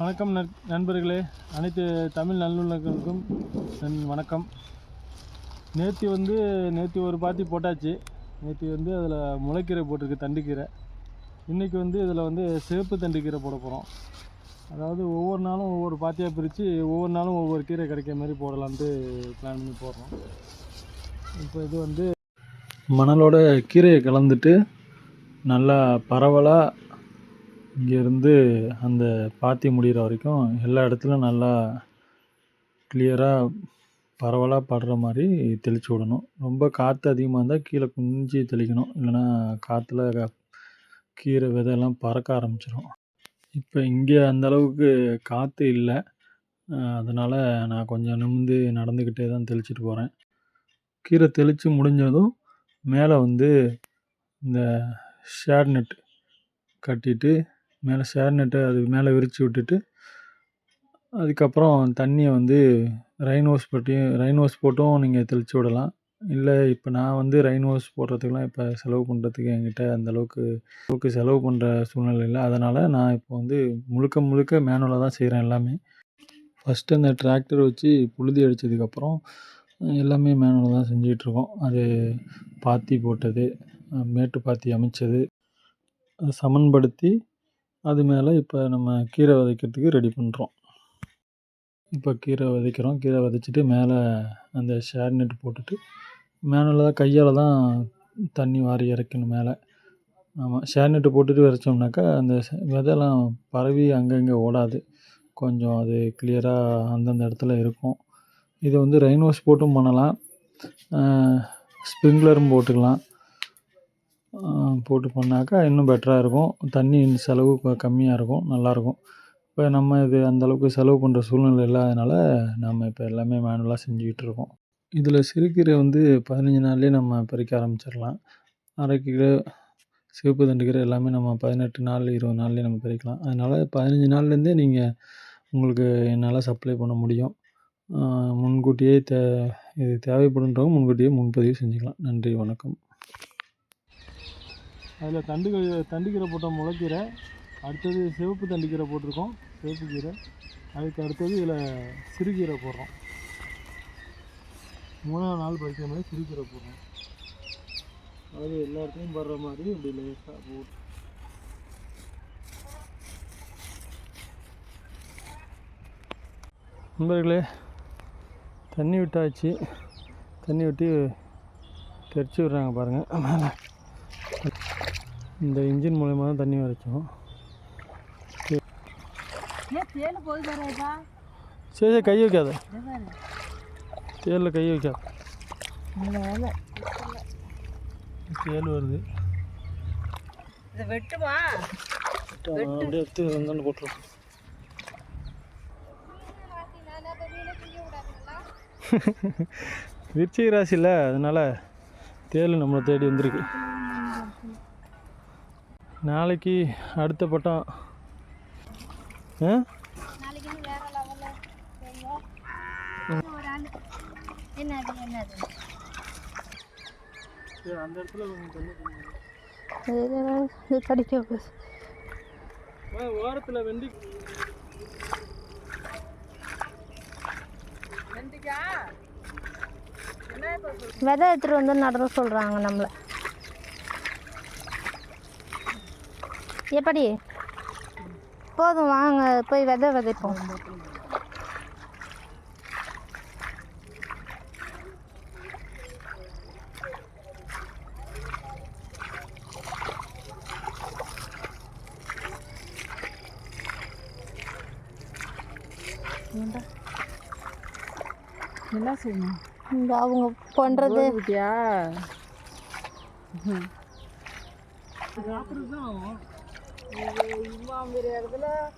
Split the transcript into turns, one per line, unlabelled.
வணக்கம் நண்பர்களே. அனைத்து தமிழ் நல்லுள்ளங்களுக்கும் என் வணக்கம். நேற்று வந்து நேற்று ஒரு பாத்தி போட்டாச்சு. நேற்று வந்து அதில் முளைக்கீரை போட்டிருக்கு தண்டுக்கீரை. இன்றைக்கி வந்து இதில் வந்து சேப்பு தண்டுக்கீரை போட போகிறோம் அதாவது ஒவ்வொரு நாளும் ஒவ்வொரு பாத்தியாக பிரித்து ஒவ்வொரு நாளும் ஒவ்வொரு கீரை கிடைக்கிற மாதிரி போடலான்ட்டு பிளான் பண்ணி போடுறோம். இப்போ இது வந்து மணலோட கீரையை கலந்துட்டு நல்லா பரவலாக இங்கேருந்து அந்த பாத்தி முடிகிற வரைக்கும் எல்லா இடத்துலையும் நல்லா கிளியராக பரவலாக படுற மாதிரி தெளித்து விடணும். ரொம்ப காற்று அதிகமாக இருந்தால் கீழே குனிஞ்சு தெளிக்கணும். இல்லைன்னா காற்றுல கீரை விதையெல்லாம் பறக்க ஆரம்பிச்சிடும் இப்போ இங்கே அந்த அளவுக்கு காற்று இல்லை. அதனால் நான் கொஞ்சம் நிமிர்ந்து நடந்துக்கிட்டே தான் தெளிச்சிட்டு போகிறேன் கீரை தெளித்து முடிஞ்சதும் மேலே வந்து இந்த ஷேட் நெட் கட்டிட்டு மேலே ஷேர் நெட்டை அது மேலே விரித்து விட்டுட்டு அதுக்கப்புறம் தண்ணியை வந்து ரெயின் ஹோஸ் பட்டி ரெயின் ஹோஸ் போட்டும் நீங்கள் தெளித்து விடலாம். இல்லை இப்போ நான் வந்து ரெயின் ஹோஸ் போடுறதுக்குலாம் இப்போ செலவு பண்ணுறதுக்கு என்கிட்ட அந்த அளவுக்கு அளவுக்கு செலவு பண்ணுற சூழ்நிலை இல்லை. அதனால் நான் இப்போ வந்து முழுக்க முழுக்க மேனுவலாக தான் செய்கிறேன் எல்லாமே. ஃபஸ்ட்டு அந்த டிராக்டர் வச்சு புழுதி அடித்ததுக்கப்புறம் எல்லாமே மேனுவலாக தான் செஞ்சிகிட்ருக்கோம். அது பாத்தி போட்டது மேட்டு பாத்தி அமைச்சது அதை சமன்படுத்தி அது மேலே இப்போ நம்ம கீரை விதைக்கிறதுக்கு ரெடி பண்ணுறோம் இப்போ கீரை விதைக்கிறோம். கீரை விதைச்சிட்டு மேலே அந்த ஷேர் நெட் போட்டுட்டு மேலே தான் கையால் தான் தண்ணி வாரி இறைக்கணும் மேலே. ஆமாம் ஷேர் நெட்டு போட்டுட்டு விதைச்சோம்னாக்கா அந்த ச- விதைலாம் பரவி அங்கங்கே ஓடாது. கொஞ்சம் அது கிளியராக அந்தந்த இடத்துல இருக்கும். இதை வந்து ரெயின் வாஷ் போட்டும் பண்ணலாம். ஸ்ப்ரிங்க்லரும் போட்டுக்கலாம். போட்டு பண்ணாக்கா இன்னும் பெட்டராக இருக்கும். தண்ணி செலவு கம்மியாக இருக்கும். நல்லாயிருக்கும் இப்போ நம்ம இது அந்தளவுக்கு செலவு பண்ணுற சூழ்நிலை இல்லாதனால நம்ம இப்போ எல்லாமே மேனுவலாக செஞ்சுக்கிட்டு இருக்கோம். இதில் சிறுக்கீரை வந்து பதினஞ்சு நாள்லேயே நம்ம பறிக்க ஆரம்பிச்சிடலாம். அரைக்கீரை சிவப்பு தண்டுக்கீரை எல்லாமே நம்ம பதினெட்டு நாள் இருபது நாள்லேயே நம்ம பறிக்கலாம். அதனால் பதினஞ்சு நாள்லேருந்தே நீங்கள் உங்களுக்கு என்னால் சப்ளை பண்ண முடியும். முன்கூட்டியே தே இது தேவைப்படுன்றவங்க முன்கூட்டியே முன்பதிவு செஞ்சுக்கலாம். நன்றி வணக்கம். அதில் தண்டு தண்டுக்கீரை போட்டோம் முளைக்கீரை அடுத்தது சிவப்பு தண்டுக்கீரை போட்டிருக்கோம் சிவப்பு கீரை. அதுக்கு அடுத்தது இதில் சிறுகீரை போடுறோம். மூணாவது நாள் பறிக்கிற மாதிரி சிறுகீரை போடுறோம். அது எல்லா இடத்துலையும் படுற மாதிரி இப்படி லேசாக போட்டு. நண்பர்களே தண்ணி விட்டாச்சு. தண்ணி விட்டு தெரிச்சு விட்றாங்க பாருங்கள் மேலே இந்த இன்ஜின் மூலயமா தான் தண்ணி வரைக்கும். சரி சரி கை வைக்காத. தேலில் கை வைக்காத. தேல் வருது. அப்படியே எடுத்து வெங்காயம் போட்டுருவோம். விருச்சிக ராசி இல்லை அதனால் தேல் நம்மளை தேடி வந்திருக்கு நாளைக்கு அடுத்த பட்டம் ஆ
நாளைக்கு இன்னும் வேற லெவலில் ஒரு ஆள் என்னது என்னது
அந்த இடத்துல கொஞ்சம் தண்ணி
இது கடிக்க
ஓரத்தில் வெண்டி
விதை எடுத்துகிட்டு வந்து நடுற சொல்கிறாங்க நம்மளை. எப்படி? போதும் வாங்க போய் விதை விதைப்போம்.
என்ன செய்யணும்?
இந்த அவங்க பண்ணுறது
விட்டியா Mami, reagdala.